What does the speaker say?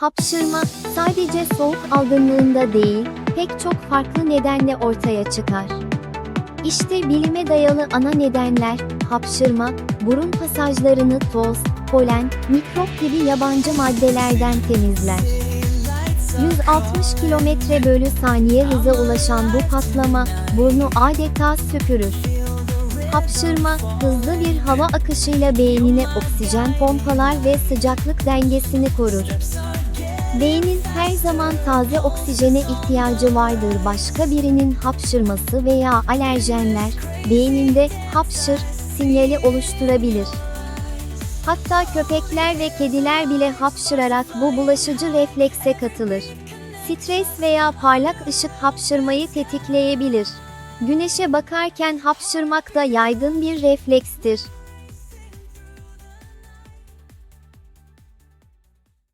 Hapşırma, sadece soğuk algınlığında değil, pek çok farklı nedenle ortaya çıkar. İşte bilime dayalı ana nedenler, hapşırma, burun pasajlarını toz, polen, mikrop gibi yabancı maddelerden temizler. 160 km bölü saniye hıza ulaşan bu patlama, burnu adeta süpürür. Hapşırma, hızlı bir hava akışıyla beynine oksijen pompalar ve sıcaklık dengesini korur. Beynin her zaman taze oksijene ihtiyacı vardır. Başka birinin hapşırması veya alerjenler, beyninde hapşır sinyali oluşturabilir. Hatta köpekler ve kediler bile hapşırarak bu bulaşıcı reflekse katılır. Stres veya parlak ışık hapşırmayı tetikleyebilir. Güneşe bakarken hapşırmak da yaygın bir reflekstir.